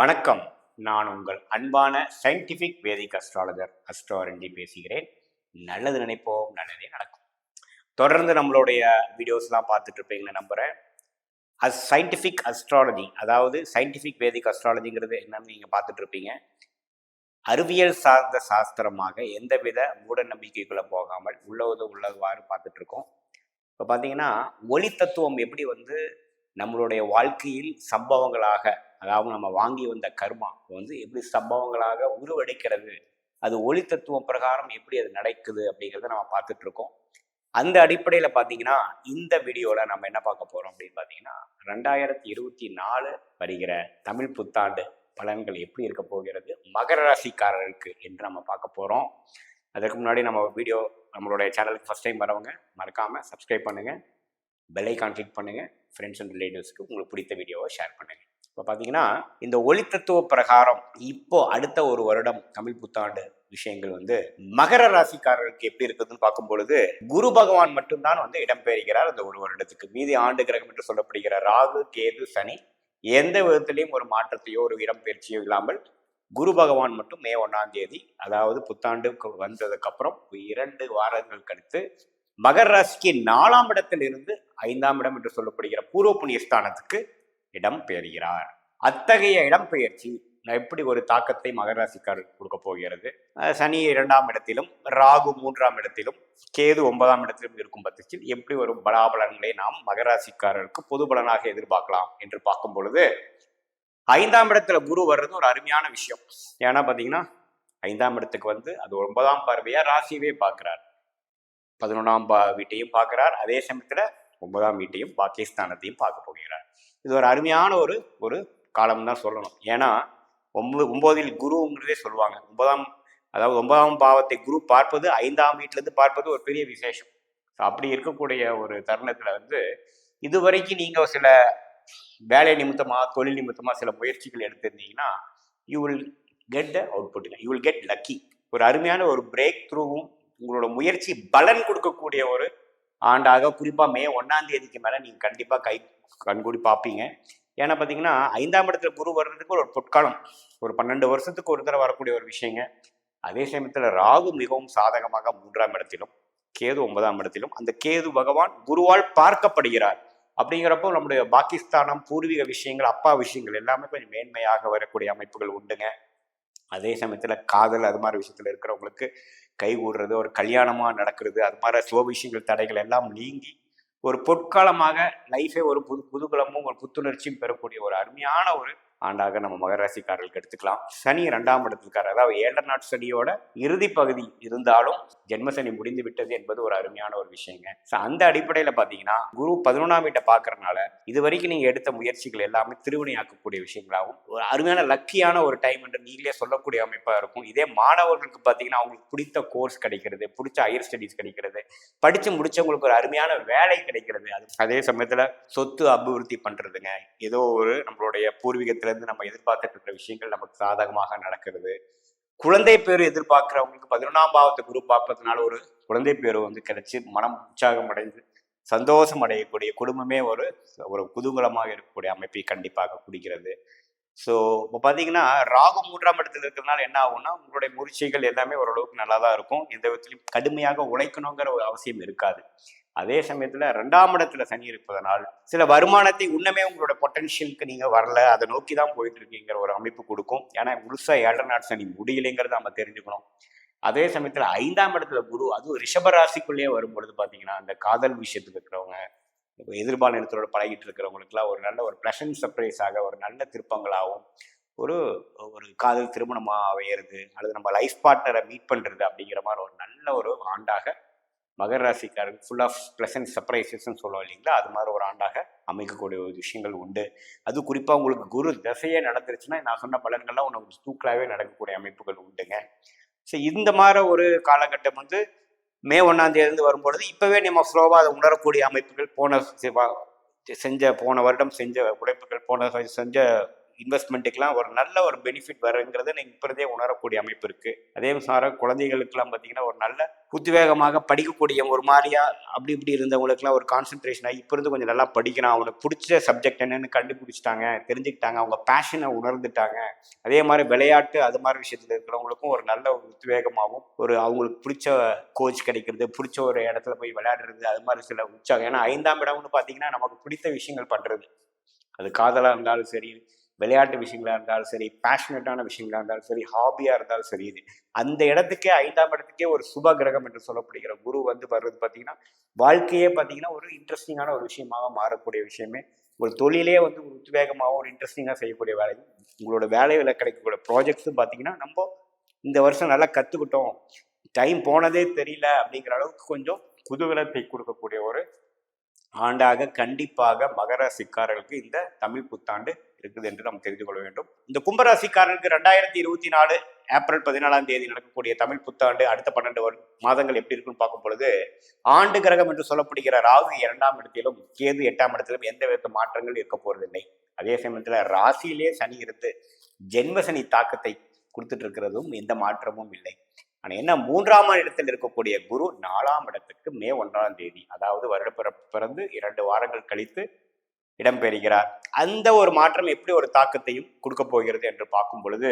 வணக்கம். நான் உங்கள் அன்பான சயின்டிஃபிக் வேதிக் அஸ்ட்ராலஜர் அஸ்ட்ரோரண்டி பேசுகிறேன். நல்லது நினைப்போம் நல்லதே நடக்கும். தொடர்ந்து நம்மளுடைய வீடியோஸ்லாம் பார்த்துட்டு இருப்பீங்கன்னு நம்புகிறேன் அஸ் சயின்டிஃபிக் அஸ்ட்ராலஜி அதாவது சயின்டிஃபிக் வேதிக் அஸ்ட்ராலஜிங்கிறது என்னன்னு நீங்கள் பார்த்துட்டு இருப்பீங்க. அறிவியல் சார்ந்த சாஸ்திரமாக எந்தவித மூட நம்பிக்கைக்குள்ளே போகாமல் உள்ளது உள்ளவாறு பார்த்துட்ருக்கோம் இப்போ பார்த்தீங்கன்னா ஒளி தத்துவம் எப்படி வந்து நம்மளுடைய வாழ்க்கையில் சம்பவங்களாக அதாவது நம்ம வாங்கி வந்த கர்மா வந்து எப்படி சம்பவங்களாக உருவெடுக்கிறது அது ஒளி தத்துவம் பிரகாரம் எப்படி அது நடக்குது அப்படிங்கிறத நம்ம பார்த்துட்டு இருக்கோம். அந்த அடிப்படையில் பார்த்தீங்கன்னா இந்த வீடியோவில் நம்ம என்ன பார்க்க போகிறோம் அப்படின்னு பார்த்தீங்கன்னா ரெண்டாயிரத்தி இருபத்தி நாலு வருகிற தமிழ் புத்தாண்டு பலன்கள் எப்படி இருக்க போகிறது மகர ராசிக்காரருக்கு என்று நம்ம பார்க்க போகிறோம் அதற்கு முன்னாடி நம்ம வீடியோ நம்மளுடைய சேனலுக்கு ஃபஸ்ட் டைம் வரவங்க மறக்காமல் சப்ஸ்கிரைப் பண்ணுங்கள் பெல்லை கான்ஃபிக் பண்ணுங்கள் ஃப்ரெண்ட்ஸ் அண்ட் ரிலேட்டிவ்ஸ்க்கு உங்களுக்கு பிடித்த வீடியோவை ஷேர் பண்ணுங்கள் இப்போ பார்த்தீங்கன்னா இந்த ஒளி தத்துவ பிரகாரம் இப்போ அடுத்த ஒரு வருடம் தமிழ் புத்தாண்டு விஷயங்கள் வந்து மகர ராசிக்காரர்களுக்கு எப்படி இருக்குதுன்னு பார்க்கும் பொழுது குரு பகவான் மட்டும்தான் வந்து இடம்பெறுகிறார் அந்த ஒரு வருடத்துக்கு. மீதி ஆண்டு கிரகம் என்று சொல்லப்படுகிற ராகு கேது சனி எந்த விதத்திலையும் ஒரு மாற்றத்தையோ ஒரு இடம்பெயர்ச்சியோ இல்லாமல் குரு பகவான் மட்டும் மே ஒன்றாம் தேதி அதாவது புத்தாண்டு வந்ததுக்கப்புறம் இரண்டு வாரங்கள் கழித்து மகர ராசிக்கு நாலாம் இடத்திலிருந்து ஐந்தாம் இடம் என்று சொல்லப்படுகிற பூர்வ புண்ணிய ஸ்தானத்துக்கு இடம் பெறுகிறார் அத்தகைய இடம்பெயர்ச்சி எப்படி ஒரு தாக்கத்தை மகர ராசிக்காரருக்கு கொடுக்க போகிறது? சனி இரண்டாம் இடத்திலும் ராகு மூன்றாம் இடத்திலும் கேது ஒன்பதாம் இடத்திலும் இருக்கும் பட்சத்தில் எப்படி ஒரு பலாபலன்களை நாம் மகர ராசிக்காரருக்கு பொது பலனாக எதிர்பார்க்கலாம் என்று பார்க்கும் பொழுது ஐந்தாம் இடத்துல குரு வர்றது ஒரு அருமையான விஷயம். ஏன்னா பார்த்தீங்கன்னா ஐந்தாம் இடத்துக்கு வந்து அது ஒன்பதாம் பார்வையாக ராசியவே பார்க்குறார். பதினொன்றாம் பா வீட்டையும் பார்க்குறார். அதே சமயத்தில் ஒன்பதாம் வீட்டையும் பாகிஸ்தானத்தையும் பார்க்க போகிறார். இது ஒரு அருமையான ஒரு ஒரு காலம் தான் சொல்லணும். ஏன்னா ஒன்பது ஒன்பதில் குருங்கிறதே சொல்லுவாங்க. ஒன்பதாம் அதாவது ஒன்பதாம் பாவத்தை குரு பார்ப்பது ஐந்தாம் வீட்டிலேருந்து பார்ப்பது ஒரு பெரிய விசேஷம். ஸோ அப்படி இருக்கக்கூடிய ஒரு தருணத்தில் வந்து இதுவரைக்கும் நீங்கள் சில வேலை நிமித்தமாக தொழில் நிமித்தமாக சில முயற்சிகள் எடுத்திருந்தீங்கன்னா you will get the output you will get lucky ஒரு அருமையான ஒரு பிரேக் த்ரூவும் உங்களோட முயற்சி பலன் கொடுக்கக்கூடிய ஒரு ஆண்டாக குறிப்பாக மே ஒன்றாம் தேதிக்கு மேலே நீங்கள் கண்டிப்பாக கை கண்கூடி பார்ப்பீங்க. ஏன்னா பார்த்தீங்கன்னா ஐந்தாம் இடத்துல குரு வர்றதுக்கு ஒரு பொற்காலம். ஒரு பன்னெண்டு வருஷத்துக்கு ஒரு தடவை வரக்கூடிய ஒரு விஷயங்க. அதே சமயத்தில் ராகு மிகவும் சாதகமாக மூன்றாம் இடத்திலும் கேது ஒன்பதாம் இடத்திலும். அந்த கேது பகவான் குருவால் பார்க்கப்படுகிறார். அப்படிங்கிறப்போ நம்முடைய பாகிஸ்தானம் பூர்வீக விஷயங்கள் அப்பா விஷயங்கள் எல்லாமே கொஞ்சம் மேன்மையாக வரக்கூடிய அமைப்புகள் உண்டுங்க. அதே சமயத்தில் காதல் அது மாதிரி விஷயத்தில் இருக்கிறவங்களுக்கு கை கூடுறது ஒரு கல்யாணமாக நடக்கிறது அது மாதிரி சுப விஷயங்கள் தடைகள் எல்லாம் நீங்கி ஒரு பொற்காலமாக லைஃபே ஒரு புது புதுகுலமும் ஒரு புத்துணர்ச்சியும் பெறக்கூடிய ஒரு அருமையான ஒரு ஆண்டாக நம்ம மகராசிக்காரர்களுக்கு எடுத்துக்கலாம். சனி ரெண்டாம் இடத்துக்காரர் அதாவது ஏழரை நாட்டு சனியோட இறுதி பகுதி இருந்தாலும் ஜென்மசனி முடிந்து விட்டது என்பது ஒரு அருமையான ஒரு விஷயங்க. ஸோ அந்த அடிப்படையில் பார்த்தீங்கன்னா குரு பதினொன்றாம் வீட்டை பார்க்கறனால இது வரைக்கும் நீங்கள் எடுத்த முயற்சிகள் எல்லாமே திருவினையாக்கக்கூடிய விஷயங்களாகவும் ஒரு அருமையான லக்கியான ஒரு டைம் என்று நீங்களே சொல்லக்கூடிய அமைப்பாக இருக்கும். இதே மாணவர்களுக்கு பார்த்தீங்கன்னா அவங்களுக்கு பிடித்த கோர்ஸ் கிடைக்கிறது பிடிச்ச ஹையர் ஸ்டடீஸ் கிடைக்கிறது படித்து முடிச்சவங்களுக்கு ஒரு அருமையான வேலை கிடைக்கிறது. அது அதே சமயத்தில் சொத்து அபிவிருத்தி பண்ணுறதுங்க ஏதோ ஒரு நம்மளுடைய இருந்து நம்ம எதிர்பார்த்துட்டு இருக்கிற விஷயங்கள் நமக்கு சாதகமாக நடக்கிறது. குழந்தை பேர் எதிர்பார்க்குறவங்களுக்கு பதினொன்றாம் பாவத்தை குரு பார்ப்பதுனால ஒரு குழந்தை பேர் வந்து கிடைச்சி மனம் உற்சாகம் அடைந்து சந்தோஷம் அடையக்கூடிய குடும்பமே ஒரு ஒரு குதூகலமாக இருக்கக்கூடிய அமைப்பை கண்டிப்பாக குடிக்கிறது. ஸோ இப்போ பார்த்தீங்கன்னா ராகு மூன்றாம் இடத்துல இருக்கிறதுனால என்ன ஆகும்னா உங்களுடைய முயற்சிகள் எல்லாமே ஓரளவுக்கு நல்லா தான் இருக்கும். எந்த விதத்திலையும் கடுமையாக உழைக்கணுங்கிற ஒரு அவசியம் இருக்காது. அதே சமயத்தில் ரெண்டாம் இடத்துல சனி இருப்பதனால் சில வருமானத்தை இன்னமே உங்களோட பொட்டன்ஷியலுக்கு நீங்கள் வரல அதை நோக்கி தான் போயிட்டு இருக்கீங்கிற ஒரு அமைப்பு கொடுக்கும். ஏன்னா முழுசாக ஏழரை நாட் சனி முடியலைங்கிறத நம்ம தெரிஞ்சுக்கணும். அதே சமயத்தில் ஐந்தாம் இடத்துல குரு அதுவும் ரிஷபராசிக்குள்ளேயே வரும்பொழுது பார்த்தீங்கன்னா அந்த காதல் விஷயத்துக்கு இருக்கிறவங்க இப்போ எதிர்பாலினத்தோட பழகிட்டு இருக்கிறவங்களுக்குலாம் ஒரு நல்ல ஒரு ப்ளஷன் சர்ப்ரைஸாக ஒரு நல்ல திருப்பங்களாகவும் ஒரு ஒரு காதல் திருமணமாக அமையிறது அல்லது நம்ம லைஃப் பார்ட்னரை மீட் பண்ணுறது அப்படிங்கிற மாதிரி ஒரு நல்ல ஒரு ஆண்டாக மகர ராசிக்காரர்கள் ஃபுல் ஆஃப் ப்ளசன்ட் சர்ப்ரைசஸ்ன்னு சொல்லுவோம் இல்லைங்களா? அது மாதிரி ஒரு ஆண்டாக அமைக்கக்கூடிய ஒரு விஷயங்கள் உண்டு. அது குறிப்பாக உங்களுக்கு குரு தசையே நடந்துருச்சுன்னா நான் சொன்ன பலன்கள்லாம் உனக்கு தூக்கலாகவே நடக்கக்கூடிய அமைப்புகள் உண்டுங்க. ஸோ இந்த மாதிரி ஒரு காலகட்டம் வந்து மே ஒன்றாந்தேதியிலேருந்து வரும்பொழுது இப்போவே நம்ம ஸ்லோவாக அதை உணரக்கூடிய அமைப்புகள் போன செஞ்ச போன வருடம் செஞ்ச உழைப்புகள் போன செஞ்ச இன்வெஸ்ட்மெண்ட்டுக்கெல்லாம் ஒரு நல்ல ஒரு பெனிஃபிட் வருங்கிறத நீங்கள் இப்போதே உணரக்கூடிய அமைப்பு இருக்குது அதே சார குழந்தைகளுக்கெல்லாம் பார்த்தீங்கன்னா ஒரு நல்ல உத்வேகமாக படிக்கக்கூடிய ஒரு மாதிரியா அப்படி இப்படி இருந்தவங்களுக்குலாம் ஒரு கான்சென்ட்ரேஷன் ஆகி இப்போ இருந்து கொஞ்சம் நல்லா படிக்கணும். அவனுக்கு பிடிச்ச சப்ஜெக்ட் என்னன்னு கண்டுபிடிச்சிட்டாங்க தெரிஞ்சுக்கிட்டாங்க அவங்க பேஷனை உணர்ந்துட்டாங்க. அதே மாதிரி விளையாட்டு அது மாதிரி விஷயத்தில் இருக்கிறவங்களுக்கும் ஒரு நல்ல ஒரு உத்வேகமாகவும் ஒரு அவங்களுக்கு பிடிச்ச கோச் கிடைக்கிறது பிடிச்ச ஒரு இடத்துல போய் விளையாடுறது அது மாதிரி சில உற்சாகம். ஏன்னா ஐந்தாம் இடம்னு பார்த்தீங்கன்னா நமக்கு பிடித்த விஷயங்கள் பண்ணுறது அது காதலாக இருந்தாலும் சரி விளையாட்டு விஷயங்களா இருந்தாலும் சரி பேஷனட்டான விஷயங்களா இருந்தாலும் சரி ஹாபியாக இருந்தாலும் சரி இது அந்த இடத்துக்கே ஐந்தாம் இடத்துக்கே ஒரு சுப கிரகம் என்று சொல்லப்படுகிற குரு வந்து வர்றது பார்த்தீங்கன்னா வாழ்க்கையே பார்த்தீங்கன்னா ஒரு இன்ட்ரெஸ்டிங்கான ஒரு விஷயமாக மாறக்கூடிய விஷயமே. ஒரு தொழிலே வந்து ஒரு உத்வேகமாக ஒரு இன்ட்ரெஸ்டிங்காக செய்யக்கூடிய வேலையும் உங்களோட வேலையில் கிடைக்கக்கூடிய ப்ராஜெக்ட்ஸும் பார்த்தீங்கன்னா நம்ம இந்த வருஷம் நல்லா கற்றுக்கிட்டோம் டைம் போனதே தெரியல அப்படிங்கிற அளவுக்கு கொஞ்சம் குதூகலத்தை கொடுக்கக்கூடிய ஒரு ஆண்டாக கண்டிப்பாக மகர சிக்காரர்களுக்கு இந்த தமிழ் புத்தாண்டு இருக்குது என்று நாம் தெரிந்து கொள்ள வேண்டும். இந்த கும்பராசிக்காரருக்கு ரெண்டாயிரத்தி இருபத்தி நாலு ஏப்ரல் பதினாலாம் தேதி நடக்கக்கூடிய தமிழ் புத்தாண்டு அடுத்த பன்னெண்டு மாதங்கள் எப்படி இருக்குன்னு பார்க்கும் பொழுது ஆண்டு கிரகம் என்று சொல்லப்படுகிற ராகு இரண்டாம் இடத்திலும் கேது எட்டாம் இடத்திலும் எந்த வித மாற்றங்கள் இருக்க போறதில்லை. அதே சமயத்துல ராசியிலே சனி இருந்து ஜென்ம சனி தாக்கத்தை கொடுத்துட்டு இருக்கிறதும் எந்த மாற்றமும் இல்லை. ஆனால் என்ன மூன்றாம் இடத்தில் இருக்கக்கூடிய குரு நாலாம் இடத்துக்கு மே ஒன்றாம் தேதி அதாவது வருட பிறப்பு பிறந்து இரண்டு வாரங்கள் கழித்து இடம்பெறுகிறார். அந்த ஒரு மாற்றம் எப்படி ஒரு தாக்கத்தையும் கொடுக்க போகிறது என்று பார்க்கும் பொழுது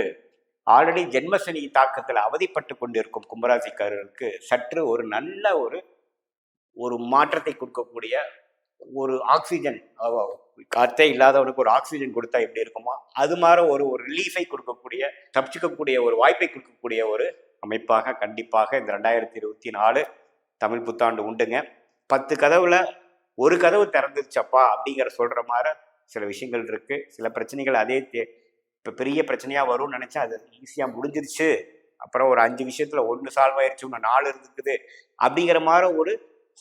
ஆல்ரெடி ஜென்மசனி தாக்கத்தில் அவதிப்பட்டு கொண்டிருக்கும் கும்பராசிக்காரர்களுக்கு சற்று ஒரு நல்ல ஒரு ஒரு மாற்றத்தை கொடுக்கக்கூடிய ஒரு ஆக்சிஜன் அஹ், காற்றே இல்லாதவனுக்கு ஒரு ஆக்சிஜன் கொடுத்தா எப்படி இருக்குமோ அது மாதிரி ஒரு ஒரு ரிலீஃபை கொடுக்கக்கூடிய தப்பிச்சுக்கக்கூடிய ஒரு வாய்ப்பை கொடுக்கக்கூடிய ஒரு அமைப்பாக கண்டிப்பாக இந்த ரெண்டாயிரத்தி இருபத்தி நாலு தமிழ் புத்தாண்டு உண்டுங்க. பத்து கதவுல ஒரு கதவு திறந்துருச்சப்பா அப்படிங்கிற சொல்கிற மாதிரி சில விஷயங்கள் இருக்குது சில பிரச்சனைகள் அதே தே- இப்போ பெரிய பிரச்சனையாக வரும்னு நினச்சா அது ஈஸியாக முடிஞ்சிருச்சு. அப்புறம் ஒரு அஞ்சு விஷயத்தில் ஒன்று சால்வ் ஆயிடுச்சு இன்னும் நாலு இருக்குது அப்படிங்கிற மாதிரி ஒரு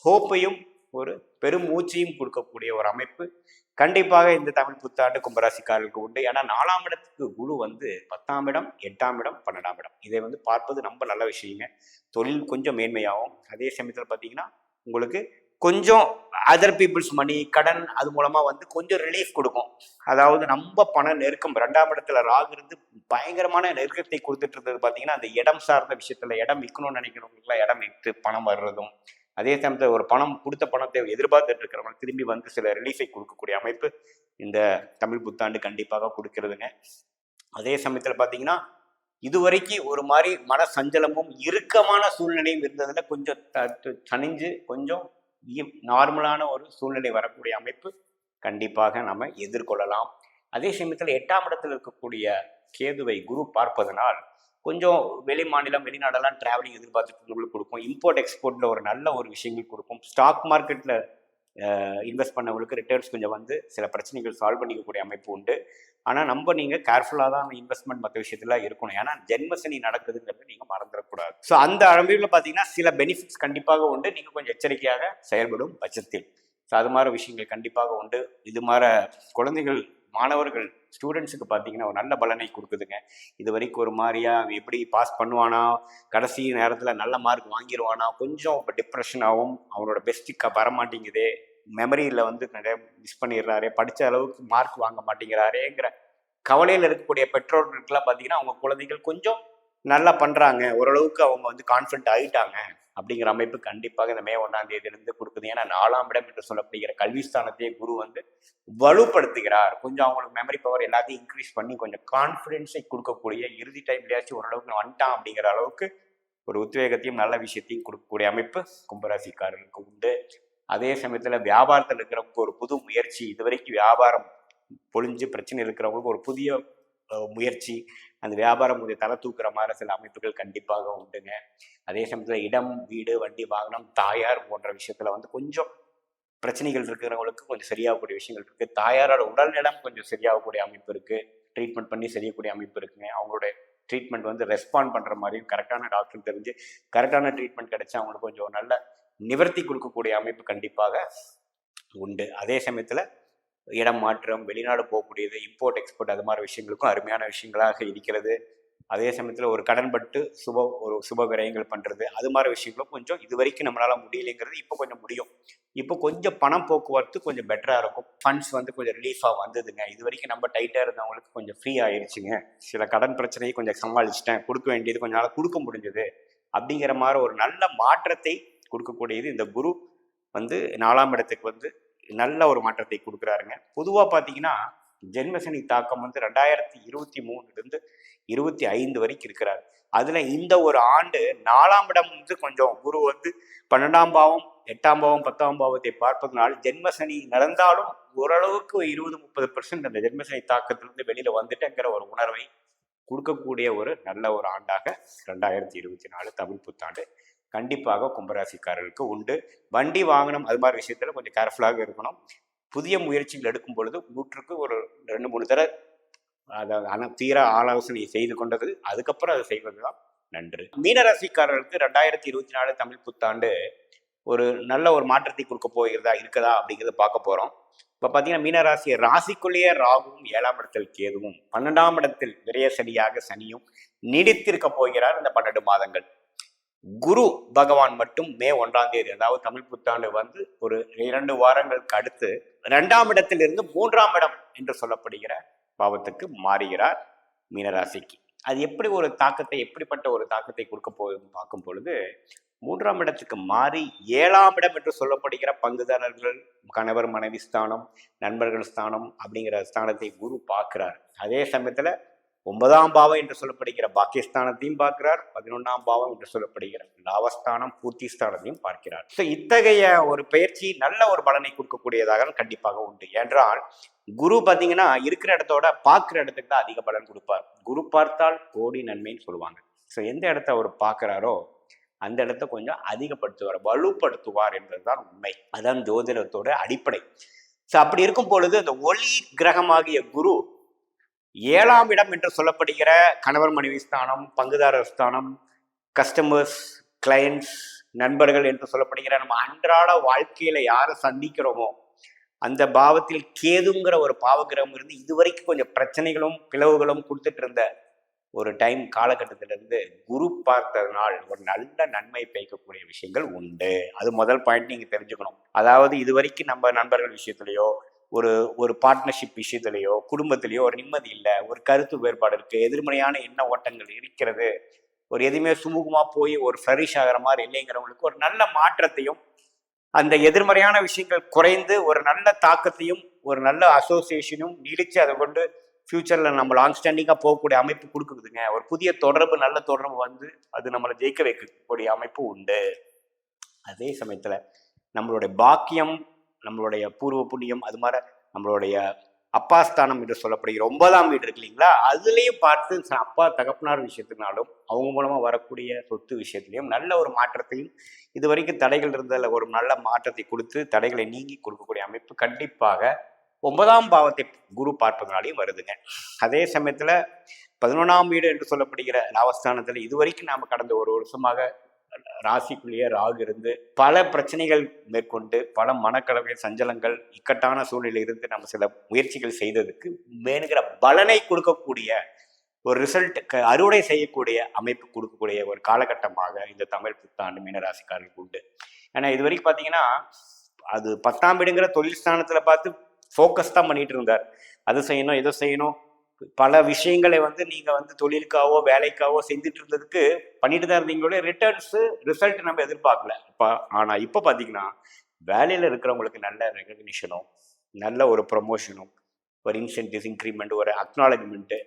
ஹோப்பையும் ஒரு பெரும் மூச்சையும் கொடுக்கக்கூடிய ஒரு அமைப்பு. கண்டிப்பாக இந்த தமிழ் புத்தாண்டு கும்பராசிக்காரர்களுக்கு உண்டு. ஏன்னா நாலாம் இடத்துக்கு குரு வந்து பத்தாம் இடம் எட்டாம் இடம் பன்னெண்டாம் இடம். இதை வந்து பார்ப்பது ரொம்ப நல்ல விஷயங்க. தொழில் கொஞ்சம் மேன்மையாகும். அதே சமயத்தில் பார்த்தீங்கன்னா உங்களுக்கு கொஞ்சம் அதர் பீப்புள்ஸ் மணி கடன் அது மூலமா வந்து கொஞ்சம் ரிலீஃப் கொடுக்கும். அதாவது நம்ம பண நெருக்கம் ரெண்டாம் இடத்துல ராகு இருந்து பயங்கரமான நெருக்கத்தை கொடுத்துட்டு இருந்தது பார்த்தீங்கன்னா அந்த இடம் சார்ந்த விஷயத்துல இடம் விற்கணும்னு நினைக்கிறவங்களுக்குலாம் இடம் விற்று பணம் வர்றதும் அதே சமயத்தில் ஒரு பணம் கொடுத்த பணத்தை எதிர்பார்த்துட்டு இருக்கிறவங்க திரும்பி வந்து சில ரிலீஃபை கொடுக்கக்கூடிய அமைப்பு இந்த தமிழ் புத்தாண்டு கண்டிப்பாக கொடுக்கிறதுங்க. அதே சமயத்தில் பார்த்தீங்கன்னா இதுவரைக்கும் ஒரு மாதிரி மன சஞ்சலமும் இறுக்கமான சூழ்நிலையும் இருந்ததுல கொஞ்சம் த- தணிஞ்சு கொஞ்சம் நார்மலான ஒரு சூழ்நிலை வரக்கூடிய அமைப்பு கண்டிப்பாக நம்ம எதிர்கொள்ளலாம். அதே சமயத்தில் எட்டாம் இடத்தில் இருக்கக்கூடிய கேதுவை குரு பார்ப்பதனால் கொஞ்சம் வெளி மாநிலம் வெளிநாடெல்லாம் டிராவலிங் எதிர்பார்த்துட்டு கொடுக்கும். இம்போர்ட் எக்ஸ்போர்ட்டில் ஒரு நல்ல ஒரு விஷயங்கள் கொடுக்கும். ஸ்டாக் மார்க்கெட்டில் இன்வெஸ்ட் பண்ணவங்களுக்கு ரிட்டர்ன்ஸ் கொஞ்சம் வந்து சில பிரச்சனைகள் சால்வ் பண்ணிக்கக்கூடிய அமைப்பு உண்டு. ஆனால் நம்ம நீங்கள் கேர்ஃபுல்லாக தான் இன்வெஸ்ட்மெண்ட் மற்ற விஷயத்தில் இருக்கணும். ஏன்னா ஜென்மசனி நடக்குதுங்கிறது நீங்கள் மறந்துடக்கூடாது. ஸோ அந்த அளவில் பார்த்தீங்கன்னா சில பெனிஃபிட்ஸ் கண்டிப்பாக உண்டு. நீங்கள் கொஞ்சம் எச்சரிக்கையாக செயல்படும் பட்சத்தில். ஸோ அது மாதிரி விஷயங்கள் கண்டிப்பாக உண்டு. இது மாதிரி குழந்தைகள் மாணவர்கள் ஸ்டூடெண்ட்ஸுக்கு பார்த்தீங்கன்னா ஒரு நல்ல பலனை கொடுக்குதுங்க. இது வரைக்கும் ஒரு மாதிரியா அவன் எப்படி பாஸ் பண்ணுவானா கடைசி நேரத்தில் நல்ல மார்க் வாங்கிடுவானா கொஞ்சம் இப்போ டிப்ரெஷனாகவும் அவனோட பெஸ்ட்டுக்கு வரமாட்டேங்குதே மெமரியில் வந்து நிறைய மிஸ் பண்ணிடுறாரே படித்த அளவுக்கு மார்க் வாங்க மாட்டேங்கிறாரேங்கிற கவலையில் இருக்கக்கூடிய பெற்றோர்களுக்கெல்லாம் பார்த்தீங்கன்னா அவங்க குழந்தைகள் கொஞ்சம் நல்லா பண்ணுறாங்க ஓரளவுக்கு அவங்க வந்து கான்ஃபிடென்ட் ஆகிட்டாங்க அப்படிங்கிற அமைப்பு கண்டிப்பாக இந்த மே ஒன்றாம் தேதியிலிருந்து கொடுக்குது. ஏன்னா நாலாம் இடம் என்று சொல்லப்படுகிற கல்விஸ்தானத்தையே குரு வந்து வலுப்படுத்துகிறார். கொஞ்சம் அவங்களுக்கு மெமரி பவர் எல்லாத்தையும் இன்க்ரீஸ் பண்ணி கொஞ்சம் கான்ஃபிடென்ஸை கொடுக்கக்கூடிய இறுதி டைம்லயாச்சும் ஓரளவுக்கு வந்துட்டான் அப்படிங்கிற அளவுக்கு ஒரு உத்வேகத்தையும் நல்ல விஷயத்தையும் கொடுக்கக்கூடிய அமைப்பு கும்பராசிக்காரர்களுக்கு உண்டு. அதே சமயத்தில் வியாபாரத்தில் இருக்கிறவங்களுக்கு ஒரு புது முயற்சி இதுவரைக்கும் வியாபாரம் பொழிஞ்சு பிரச்சனை இருக்கிறவங்களுக்கு ஒரு புதிய முயற்சி அந்த வியாபாரம் கொஞ்சம் தலை தூக்குற மாதிரி சில அமைப்புகள் கண்டிப்பாக உண்டுங்க. அதே சமயத்தில் இடம் வீடு வண்டி வாகனம் தாயார் போன்ற விஷயத்துல வந்து கொஞ்சம் பிரச்சனைகள் இருக்கிறவங்களுக்கு கொஞ்சம் சரியாகக்கூடிய விஷயங்கள் இருக்கு. தாயாரோட உடல்நலம் கொஞ்சம் சரியாகக்கூடிய அமைப்பு இருக்கு. ட்ரீட்மெண்ட் பண்ணி செய்யக்கூடிய அமைப்பு இருக்குங்க. அவங்களோட ட்ரீட்மெண்ட் வந்து ரெஸ்பாண்ட் பண்ணுற மாதிரியும் கரெக்டான டாக்டர் தெரிஞ்சு கரெக்டான ட்ரீட்மெண்ட் கிடைச்சா அவங்களுக்கு கொஞ்சம் நல்ல நிவர்த்தி கொடுக்கக்கூடிய அமைப்பு கண்டிப்பாக உண்டு. அதே சமயத்தில் இடம் மாற்றம் வெளிநாடு போகக்கூடியது இம்போர்ட் எக்ஸ்போர்ட் அது மாதிரி விஷயங்களுக்கும் அருமையான விஷயங்களாக இருக்கிறது. அதே சமயத்தில் ஒரு கடன்பட்டு சுப ஒரு சுப விரயங்கள் பண்ணுறது அது மாதிரி விஷயங்களும் கொஞ்சம் இது வரைக்கும் நம்மளால் முடியலைங்கிறது இப்போ கொஞ்சம் முடியும். இப்போ கொஞ்சம் பணம் போக்குவரத்து கொஞ்சம் பெட்டராக இருக்கும். ஃபண்ட்ஸ் வந்து கொஞ்சம் ரிலீஃபாக வந்ததுங்க. இது வரைக்கும் நம்ம டைட்டாக இருந்தவங்களுக்கு கொஞ்சம் ஃப்ரீ ஆயிடுச்சுங்க சில கடன் பிரச்சனையை கொஞ்சம் சமாளிச்சிட்டேன். கொடுக்க வேண்டியது கொஞ்ச நாள் கொடுக்க முடிஞ்சது. அப்படிங்கிற மாதிரி ஒரு நல்ல மாற்றத்தை கொடுக்கக்கூடியது இந்த குரு வந்து நாலாம் இடத்துக்கு வந்து நல்ல ஒரு மாற்றத்தை கொடுக்குறாருங்க. பொதுவாக பார்த்தீங்கன்னா ஜென்மசனி தாக்கம் வந்து ரெண்டாயிரத்தி இருபத்தி மூணுலேருந்து இருபத்தி ஐந்து வரைக்கும் இருக்கிறார். அதில் இந்த ஒரு ஆண்டு நாலாம் இடம் வந்து கொஞ்சம் குரு வந்து பன்னெண்டாம் பாவம் எட்டாம் பாவம் பத்தாம் பாவத்தை பார்ப்பதனால் ஜென்மசனி நடந்தாலும் ஓரளவுக்கு இருபது முப்பது பெர்சன்ட் அந்த ஜென்மசனி தாக்கத்திலிருந்து வெளியில் வந்துட்டேங்கிற ஒரு உணர்வை கொடுக்கக்கூடிய ஒரு நல்ல ஒரு ஆண்டாக ரெண்டாயிரத்தி இருபத்தி நாலு தமிழ் புத்தாண்டு கண்டிப்பாக கும்பராசிக்காரர்களுக்கு உண்டு. வண்டி வாகனம் அது மாதிரி விஷயத்தில் கொஞ்சம் கேர்ஃபுல்லாக இருக்கணும். புதிய முயற்சிகள் எடுக்கும் பொழுது நூற்றுக்கு ஒரு ரெண்டு மூணு தடவை அதை ஆனால் தீர ஆலோசனை செய்து கொண்டது. அதுக்கப்புறம் அதை செய்வது தான் நன்று. மீனராசிக்காரர்களுக்கு ரெண்டாயிரத்தி இருபத்தி நாலு தமிழ் புத்தாண்டு ஒரு நல்ல ஒரு மாற்றத்தை கொடுக்க போகிறதா இருக்குதா அப்படிங்கிறத பார்க்க போகிறோம் இப்போ பார்த்தீங்கன்னா மீனராசி ராசிக்குள்ளேயே ராகுவும் ஏழாம் இடத்தில் கேதுவும் பன்னெண்டாம் இடத்தில் விரைய சனியாக சனியும் நீடித்திருக்க போகிறார் இந்த பன்னெண்டு மாதங்கள். குரு பகவான் மட்டும் மே ஒன்றாம் தேதி அதாவது தமிழ் புத்தாண்டு வந்து ஒரு இரண்டு வாரங்களுக்கு அடுத்து இரண்டாம் இடத்திலிருந்து மூன்றாம் இடம் என்று சொல்லப்படுகிற பாவத்துக்கு மாறுகிறார் மீனராசிக்கு. அது எப்படி ஒரு தாக்கத்தை எப்படிப்பட்ட ஒரு தாக்கத்தை கொடுக்க போகுதுன்னு பார்க்கும் பொழுது மூன்றாம் இடத்துக்கு மாறி ஏழாம் இடம் என்று சொல்லப்படுகிற பங்குதாரர்கள் கணவர் மனைவி ஸ்தானம் நண்பர்கள் ஸ்தானம் அப்படிங்கிற ஸ்தானத்தை குரு பார்க்கிறார். அதே சமயத்தில் ஒன்பதாம் பாவம் என்று சொல்லப்படுகிற பாக்கியஸ்தானத்தையும் பார்க்கிறார் பதினொன்றாம் பாவம் என்று சொல்லப்படுகிற லாவஸ்தானம் பூர்த்திஸ்தானத்தையும் பார்க்கிறார். ஸோ இத்தகைய ஒரு பயிற்சி நல்ல ஒரு பலனை கொடுக்கக்கூடியதாக கண்டிப்பாக உண்டு. என்றால் குரு பார்த்தீங்கன்னா இருக்கிற இடத்தோட பார்க்குற இடத்துக்கு தான் அதிக பலன் கொடுப்பார். குரு பார்த்தால் கோடி நன்மைன்னு சொல்லுவாங்க. ஸோ எந்த இடத்த அவர் பார்க்குறாரோ அந்த இடத்த கொஞ்சம் அதிகப்படுத்துவார் வலுப்படுத்துவார் என்பதுதான் உண்மை. அதான் ஜோதிடத்தோட அடிப்படை. ஸோ அப்படி இருக்கும் பொழுது அந்த ஒளி கிரகமாகிய குரு ஏழாம் இடம் என்று சொல்லப்படுகிற கணவர் மனைவி ஸ்தானம் பங்குதாரர் ஸ்தானம் கஸ்டமர்ஸ் கிளைண்ட்ஸ் நண்பர்கள் என்று சொல்லப்படுகிற நம்ம அன்றாட வாழ்க்கையில யாரை சந்திக்கிறோமோ அந்த பாவத்தில் கேதுங்கிற ஒரு பாவகிரகம் இருந்து இதுவரைக்கும் கொஞ்சம் பிரச்சனைகளும் பிளவுகளும் கொடுத்துட்டு இருந்த ஒரு டைம் காலகட்டத்திலிருந்து குரு பார்த்ததுனால் ஒரு நல்ல நன்மை பயக்கக்கூடிய விஷயங்கள் உண்டு. அது முதல் பாயிண்ட் நீங்க தெரிஞ்சுக்கணும். அதாவது இது வரைக்கும் நம்ம நண்பர்கள் விஷயத்திலேயோ ஒரு ஒரு பார்ட்னர்ஷிப் விஷயத்திலேயோ குடும்பத்திலேயோ ஒரு நிம்மதி இல்லை ஒரு கருத்து வேறுபாடு இருக்குது எதிர்மறையான எண்ண ஓட்டங்கள் இருக்கிறது ஒரு எதுவுமே சுமூகமாக போய் ஒரு ஃப்ளரிஷ் ஆகிற மாதிரி இல்லைங்கிறவங்களுக்கு ஒரு நல்ல மாற்றத்தையும் அந்த எதிர்மறையான விஷயங்கள் குறைந்து ஒரு நல்ல தாக்கத்தையும் ஒரு நல்ல அசோசியேஷனும் நீடித்து அதை கொண்டு ஃப்யூச்சரில் நம்ம லாங் ஸ்டாண்டிங்காக போகக்கூடிய அமைப்பு கொடுக்குதுங்க. ஒரு புதிய தொடர்பு நல்ல தொடர்பு வந்து அது நம்மளை ஜெயிக்க வைக்கக்கூடிய அமைப்பு உண்டு. அதே சமயத்தில் நம்மளுடைய பாக்கியம் நம்மளுடைய பூர்வ புண்ணியம் அது மாதிரி நம்மளுடைய அப்பாஸ்தானம் என்று சொல்லப்படுகிற ஒன்பதாம் வீடு இருக்கு இல்லைங்களா? அதுலேயும் பார்த்து ச- அப்பா தகப்பனார் விஷயத்தினாலும் அவங்க மூலமாக வரக்கூடிய சொத்து விஷயத்திலையும் நல்ல ஒரு மாற்றத்தையும் இது வரைக்கும் தடைகள் இருந்ததில் ஒரு நல்ல மாற்றத்தை கொடுத்து தடைகளை நீங்கி கொடுக்கக்கூடிய அமைப்பு கண்டிப்பாக ஒன்பதாம் பாவத்தை குரு பார்ப்பதனாலையும் வருதுங்க. அதே சமயத்தில் பதினொன்றாம் வீடு என்று சொல்லப்படுகிற லாவஸ்தானத்தில் இது வரைக்கும் நாம் கடந்த ஒரு வருஷமாக ராசிக்குள்ளேயே ராகு இருந்து பல பிரச்சனைகள் மேற்கொண்டு பல மனக்கலவை சஞ்சலங்கள் இக்கட்டான சூழ்நிலை இருந்து நம்ம சில முயற்சிகள் செய்ததுக்கு வேணுங்கிற பலனை கொடுக்கக்கூடிய ஒரு ரிசல்ட் அறுவடை செய்யக்கூடிய அமைப்பு கொடுக்கக்கூடிய ஒரு காலகட்டமாக இந்த தமிழ் புத்தாண்டு மீனராசிக்காரர்களுக்கு உண்டு. ஏன்னா இது வரைக்கும் பார்த்தீங்கன்னா அது பத்தாம் வீடுங்கிற தொழில் ஸ்தானத்தில் பார்த்து ஃபோக்கஸ் தான் பண்ணிட்டு இருந்தார். அது செய்யணும் இதை செய்யணும் பல விஷயங்களை வந்து நீங்க வந்து தொழிலுக்காவோ வேலைக்காவோ செஞ்சுட்டு இருந்ததுக்கு பண்ணிட்டு தான் இருந்தீங்களோட ரிட்டர்ன்ஸ் ரிசல்ட் நம்ம எதிர்பார்க்கல. இப்போ ஆனால் இப்போ பார்த்தீங்கன்னா வேலையில் இருக்கிறவங்களுக்கு நல்ல ரெகக்னிஷனும் நல்ல ஒரு ப்ரொமோஷனும் ஒரு இன்சென்டிவ்ஸ் இன்க்ரிமெண்ட் ஒரு அக்னாலஜ்மெண்ட்டு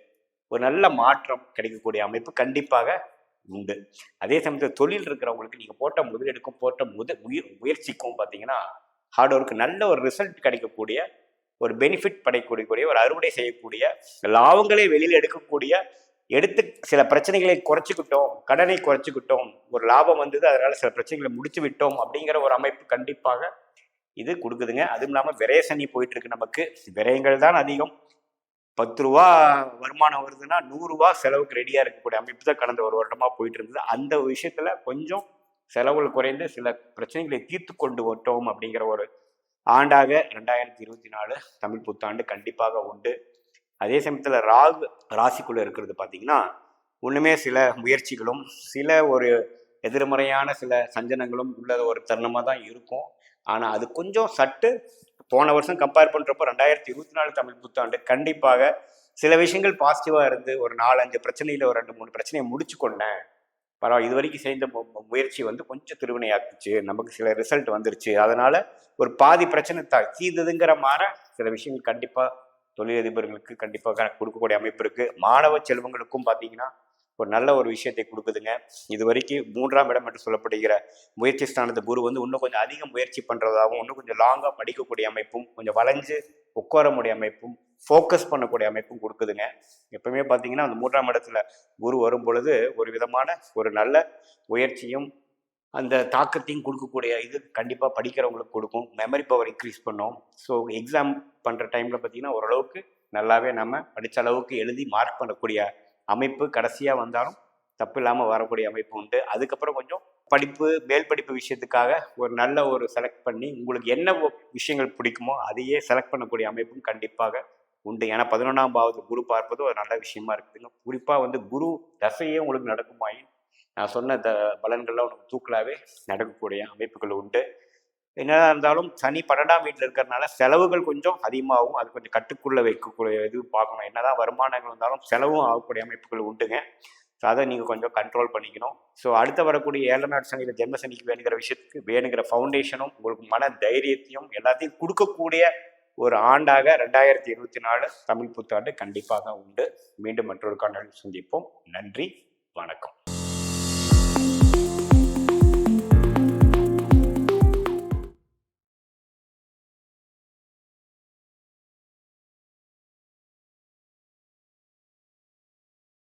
ஒரு நல்ல மாற்றம் கிடைக்கக்கூடிய அமைப்பு கண்டிப்பாக உண்டு. அதே சமயத்தில் தொழில் இருக்கிறவங்களுக்கு நீங்கள் போட்ட முதலெடுக்கும் போட்ட முத முயற்சிக்கும் பார்த்தீங்கன்னா ஹார்ட் ஒர்க் நல்ல ஒரு ரிசல்ட் கிடைக்கக்கூடிய ஒரு பெனிஃபிட் படைக்கக்கூடிய ஒரு அறுவடை செய்யக்கூடிய லாபங்களை வெளியில் எடுக்கக்கூடிய எடுத்து சில பிரச்சனைகளை குறைச்சிக்கிட்டோம் கடனை குறைச்சிக்கிட்டோம் ஒரு லாபம் வந்தது அதனால சில பிரச்சனைகளை முடிச்சு விட்டோம் அப்படிங்கிற ஒரு அமைப்பு கண்டிப்பாக இது கொடுக்குதுங்க. அதுவும் இல்லாமல் விரயசனி போயிட்டு இருக்கு நமக்கு. விரயங்கள் தான் அதிகம். பத்து ரூபா வருமானம் வருதுன்னா நூறுரூவா செலவுக்கு ரெடியாக இருக்கக்கூடிய அமைப்பு தான் கடந்த ஒரு வருடமாக போயிட்டு இருந்தது அந்த விஷயத்தில் கொஞ்சம் செலவுகள் குறைந்து சில பிரச்சனைகளை தீர்த்து கொண்டு வட்டோம் அப்படிங்கிற ஒரு ஆண்டாக ரெண்டாயிரத்தி இருபத்தி நாலு தமிழ் புத்தாண்டு கண்டிப்பாக உண்டு. அதே சமயத்தில் ராகு ராசிக்குள்ளே இருக்கிறது பார்த்தீங்கன்னா ஒன்றுமே சில முயற்சிகளும் சில ஒரு எதிர்மறையான சில சஞ்சனங்களும் உள்ள ஒரு தருணமாக தான் இருக்கும். ஆனால் அது கொஞ்சம் சட்டு போன வருஷம் கம்பேர் பண்ணுறப்போ ரெண்டாயிரத்தி இருபத்தி நாலு தமிழ் புத்தாண்டு கண்டிப்பாக சில விஷயங்கள் பாசிட்டிவாக இருந்து ஒரு நாலஞ்சு பிரச்சனையில் ஒரு ரெண்டு மூணு பிரச்சனையை முடிச்சு கொண்டேன் பரவாயில்ல இது வரைக்கும் செய்த முயற்சி வந்து கொஞ்சம் திருவினையாக்குச்சு. நமக்கு சில ரிசல்ட் வந்துருச்சு. அதனால ஒரு பாதி பிரச்சனை த தீர்ந்ததுங்கிற மாதிரி சில விஷயங்கள் கண்டிப்பாக தொழிலதிபர்களுக்கு கண்டிப்பாக கொடுக்கக்கூடிய அமைப்பு இருக்குது மாணவ செல்வங்களுக்கும் பார்த்தீங்கன்னா ஒரு நல்ல ஒரு விஷயத்தை கொடுக்குதுங்க. இது வரைக்கும் மூன்றாம் இடம் என்று சொல்லப்படுகிற முயற்சி ஸ்தானத்து குரு வந்து இன்னும் கொஞ்சம் அதிக முயற்சி பண்ணுறதாகவும் இன்னும் கொஞ்சம் லாங்காக படிக்கக்கூடிய அமைப்பும் கொஞ்சம் வளைஞ்சு உட்காரக்கூடிய அமைப்பும் ஃபோக்கஸ் பண்ணக்கூடிய அமைப்பும் கொடுக்குதுங்க. எப்பவுமே பார்த்தீங்கன்னா அந்த மூன்றாம் இடத்துல குரு வரும் பொழுது ஒரு விதமான ஒரு நல்ல முயற்சியும் அந்த தாக்கத்தையும் கொடுக்கக்கூடிய இது கண்டிப்பாக படிக்கிறவங்களுக்கு கொடுக்கும். மெமரி பவர் இன்க்ரீஸ் பண்ணும். ஸோ எக்ஸாம் பண்ணுற டைமில் பார்த்தீங்கன்னா ஓரளவுக்கு நல்லாவே நம்ம படித்த அளவுக்கு எழுதி மார்க் பண்ணக்கூடிய அமைப்பு கடைசியாக வந்தாலும் தப்பு இல்லாமல் வரக்கூடிய அமைப்பு உண்டு. அதுக்கப்புறம் கொஞ்சம் படிப்பு மேல் படிப்பு விஷயத்துக்காக ஒரு நல்ல ஒரு செலக்ட் பண்ணி உங்களுக்கு என்ன விஷயங்கள் பிடிக்குமோ அதையே செலக்ட் பண்ணக்கூடிய அமைப்பும் கண்டிப்பாக உண்டு. ஏன்னா பதினொன்றாம் பாவத்து குரு பார்ப்பது ஒரு நல்ல விஷயமா இருக்குதுங்க குறிப்பாக வந்து குரு தசையே உங்களுக்கு நடக்குமாயின் நான் சொன்ன த பலன்கள்லாம் உனக்கு தூக்கலாகவே நடக்கக்கூடிய அமைப்புகள் உண்டு. என்னதான் இருந்தாலும் சனி பன்னெண்டாம் வீட்டில் இருக்கிறதுனால செலவுகள் கொஞ்சம் அதிகமாகும். அது கொஞ்சம் கட்டுக்குள்ளே வைக்கக்கூடிய இது பார்க்கணும். என்னதான் வருமானங்கள் இருந்தாலும் செலவும் ஆகக்கூடிய அமைப்புகள் உண்டுங்க. ஸோ அதை நீங்கள் கொஞ்சம் கண்ட்ரோல் பண்ணிக்கணும். ஸோ அடுத்து வரக்கூடிய ஏழை நாள் சனியில் ஜென்ம சனிக்கு வேணுங்கிற விஷயத்துக்கு வேணுங்கிற ஃபவுண்டேஷனும் உங்களுக்கு மன தைரியத்தையும் எல்லாத்தையும் கொடுக்கக்கூடிய ஒரு ஆண்டாக ரெண்டாயிரத்தி இருபத்தி நாலு தமிழ் புத்தாண்டு கண்டிப்பாக உண்டு. மீண்டும் மற்றொரு காணொலி சந்திப்போம். நன்றி வணக்கம்.